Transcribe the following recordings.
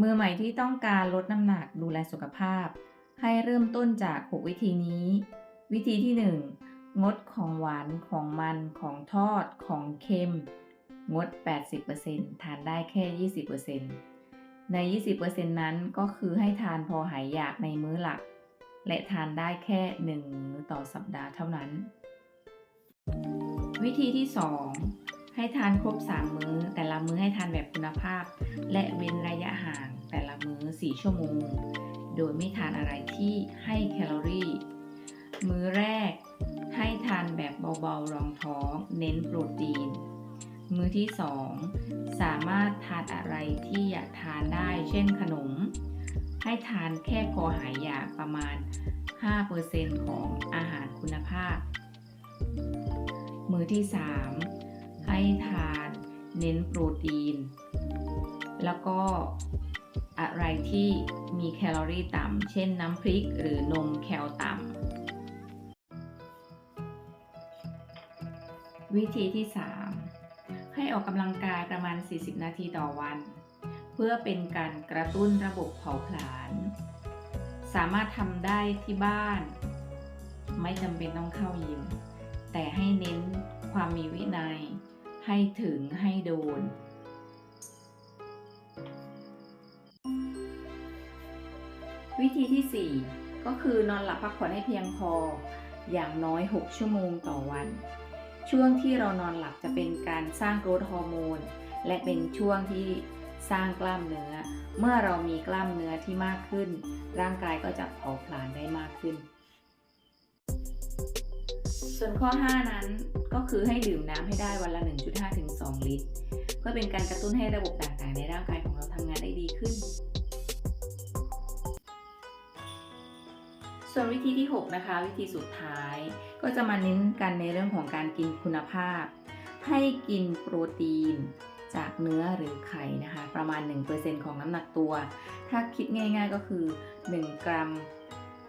มือใหม่ที่ต้องการลดน้ำหนักดูแลสุขภาพ ให้เริ่มต้นจาก 6 วิธีนี้ วิธีที่ 1 งดของหวานของมันของทอดของเค็ม งด 80%ทานได้แค่ 20%ใน 20%นั้นก็คือให้ทานพอหายอยากในมื้อหลัก และทานได้แค่ 1 มื้อต่อสัปดาห์เท่านั้น วิธีที่ 2 ให้ทานครบ 3 มื้อ แต่ละมื้อให้ทานแบบคุณภาพ และเว้นระยะห่างแต่ละมื้อ 4 ชั่วโมง โดยไม่ทานอะไรที่ให้แคลอรี่ มื้อแรกให้ทานแบบเบาๆรองท้อง เน้นโปรตีน มื้อที่ 2 สามารถทานอะไรที่อยากทานได้ เช่นขนม ให้ทานแค่พอหายอยากประมาณ 5%ของอาหารคุณภาพ มื้อที่ 3 ให้ทานเน้นโปรตีน แล้วก็อะไรที่มีแคลอรี่ต่ำ เช่นน้ำพริกหรือนมแคลต่ำ วิธีที่ 3 ให้ออกกำลังกายประมาณ 40 นาทีต่อวัน เพื่อเป็นการกระตุ้นระบบเผาผลาญ สามารถทำได้ที่บ้าน ไม่จำเป็นต้องเข้ายิม แต่ให้เน้นความมีวินัย ให้ถึงให้โดน วิธีที่ 4 ก็คือนอนหลับพักผ่อนให้เพียงพอ อย่างน้อย 6 ชั่วโมงต่อวัน ช่วงที่เรานอนหลับจะเป็นการสร้างโกรทฮอร์โมน และเป็นช่วงที่สร้างกล้ามเนื้อ เมื่อเรามีกล้ามเนื้อที่มากขึ้น ร่างกายก็จะเผาผลาญได้มากขึ้น ส่วนข้อ 5 นั้น ก็คือให้ดื่มน้ำให้ได้วันละ 1.5 ถึง 2 ลิตร เพื่อเป็นการกระตุ้นให้ระบบต่างๆ ในร่างกายของเราทำงานได้ดีขึ้น ส่วนวิธีที่ 6 นะคะ วิธีสุดท้าย ก็จะมาเน้นกันในเรื่องของการกินคุณภาพ ให้กินโปรตีนจากเนื้อหรือไข่นะคะ ประมาณ 1%ของน้ำหนักตัว ถ้าคิดง่าย ๆ ก็คือ 1 กรัม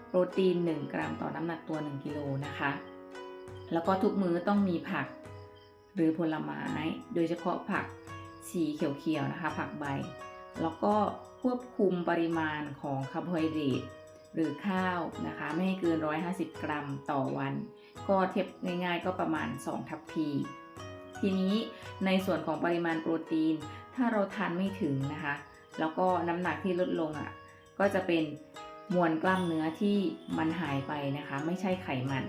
โปรตีน 1 กรัมต่อน้ำหนักตัว 1 กิโลนะคะ แล้วก็ทุกมื้อต้องมีผักหรือผลไม้ โดยเฉพาะผักสีเขียวๆนะคะ ผักใบ แล้วก็ควบคุมปริมาณของคาร์โบไฮเดรตหรือข้าวนะคะ ไม่ให้เกิน 150 กรัมต่อวัน ก็เทียบง่ายๆ ก็ประมาณ 2 ทัพพี ทีนี้ในส่วนของปริมาณโปรตีน ถ้าเราทานไม่ถึงนะคะ แล้วก็น้ำหนักที่ลดลงอะก็จะเป็นมวลกล้ามเนื้อที่มันหายไปนะคะ ไม่ใช่ไขมัน